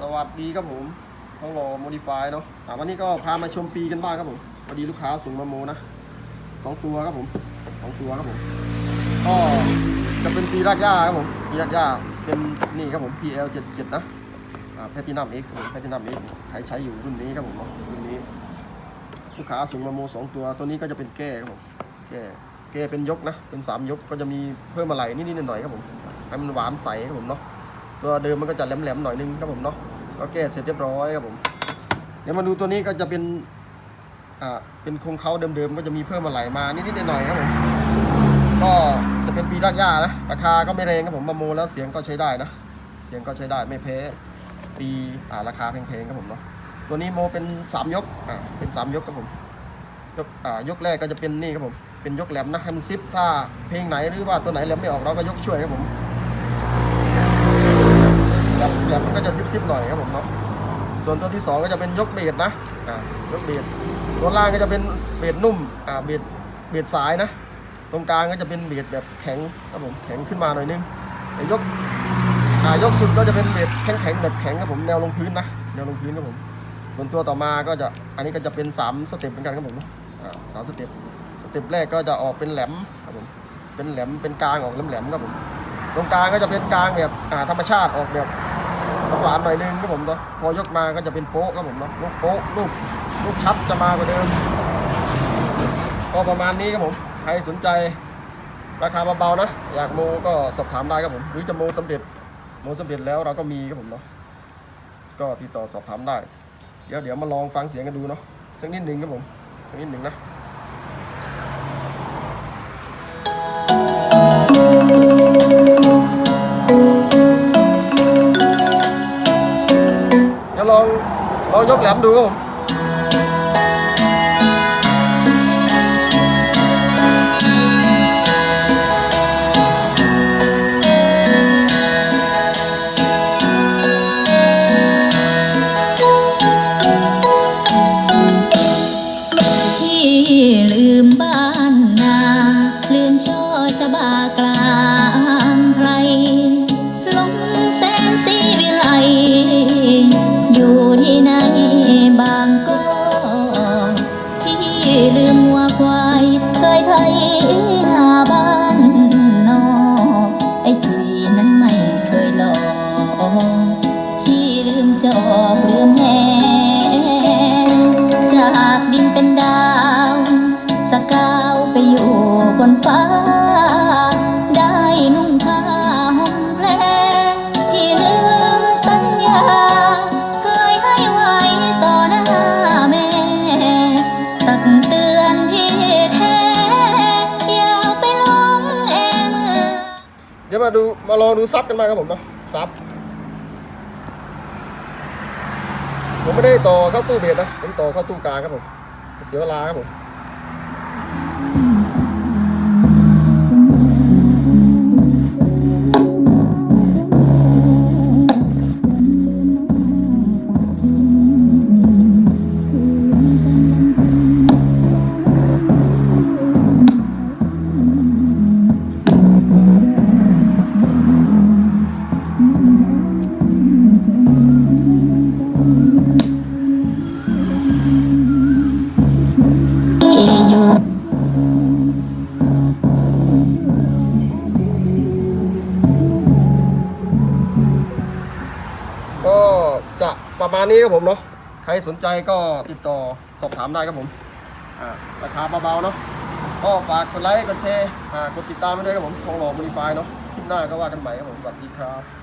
สวัสดีครับผม ต้องรอโมดิฟายเนาะอ่าวันนี้ก็พามาชมปีกันบ้างครับผมพอดีลูกค้าส่งมาโมนะสองตัวครับผมสองตัวครับผม ก็จะเป็นปีรากหญ้าครับผมปีรากหญ้าเป็นนี่ครับผม PL 77นะอ่าแพทินัมเอ็กผมแพทินัมเอ็กใครใช้อยู่รุ่นนี้ครับผมเนาะรุ่นนี้ ลูกค้าส่งมาโมสองตัว ตัวนี้ก็จะเป็นแก้ครับผมแก้แก้เป็นยกนะ เป็นสามยกก็จะมีเพิ่มอะไรนิดๆหน่อยๆครับผมให้มันหวานใสครับผมเนาะ ตัวเดิมมันก็จะแหลมๆหน่อยนึงครับผมเนาะก็แก้เสร็จเรียบร้อยครับผม เดี๋ยวมาดูตัวนี้ก็จะเป็นอ่าเป็นโครงเขาเดิมๆก็จะมีเพิ่มอะไรมานิดๆหน่อยๆครับผมก็จะเป็นปีรากหญ้านะราคาก็ไม่แรงครับผมมาโมแล้วเสียงก็ใช้ได้นะ เสียงก็ใช้ได้ไม่แพ้ปีอ่าราคาแพงๆครับผมเนาะตัวนี้โมเป็นสามยกอ่าเป็นสามยกครับผมยกอ่ายกแรกก็จะเป็นนี่ครับผมเป็นยกแหลมนะให้มันซิปถ้าเพลงไหนหรือว่าตัวไหนแหลมไม่ออกเราก็ยกช่วยครับผม แหลมแหลมมันก็จะซิบๆหน่อยครับผมเนาะส่วนตัวที่สองก็จะเป็นยกเบสนะอ่ายกเบสตัวล่างก็จะเป็นเบสนุ่มอ่าเบสเบสสายนะ ตรงกลางก็จะเป็นเบสแบบแข็งครับผมแข็งขึ้นมาหน่อยนึงยกอ่ายกสุดก็จะเป็นเบสแข็งๆแบบแข็งครับผมแนวลงพื้นนะแนวลงพื้นครับผมส่วนตัวต่อมาก็จะอันนี้ก็จะเป็นสามสเต็ปเหมือนกันครับผมอ่าสามสเต็ปสเต็ปแรกก็จะออกเป็นแหลมครับผมเป็นแหลมเป็นกลางออกแหลมๆครับผมตรงกลางก็จะเป็นกลางแบบอ่าธรรมชาติออกแบบ หวานหน่อยนึงครับผมเนาะพอยกมาก็จะเป็นโป๊ะครับผมเนาะลูกโป๊ะลูกลูกชับจะมากว่าเดิมก็ประมาณนี้ครับผมใครสนใจราคาเบาๆนะ อยากโมก็สอบถามได้ครับผม หรือจะโมสำเร็จโมสำเร็จแล้วเราก็มีครับผมเนาะก็ติดต่อสอบถามได้ เดี๋ยวเดี๋ยวมาลองฟังเสียงกันดูเนาะสักนิดหนึ่งครับผมสักนิดหนึ่งนะ ลองยกแหลมดูครับผมที่ลืมบ้านนา ลืมช่อชบากลา อกลืมแหจากดินเป็นดาว สกาวไปอยู่บนฟ้า ได้นุ่งผ้าห่มแพรที่ลืมสัญญา เคยให้ไว้ต่อหน้าแม่ ตักเตือนที่แท้ อย่าไปหลงแอมเอ่ยเดี๋ยวมาดูมาลองดูซับกันมาครับผมเนาะซับ ผมไม่ได้ต่อเข้าตู้เบรดนะ ผมต่อเข้าตู้กลางครับผม เสียเวลาครับผม ประมาณนี้ครับผมเนาะใครสนใจก็ติดต่อสอบถามได้ครับผมราคาเบาๆเนาะก็ฝากกดไลค์กดแชร์กดติดตามไปด้วยครับผมทองหล่อมูนิฟายเนาะคลิปหน้าก็ว่ากันใหม่ครับผมสวัสดีครับ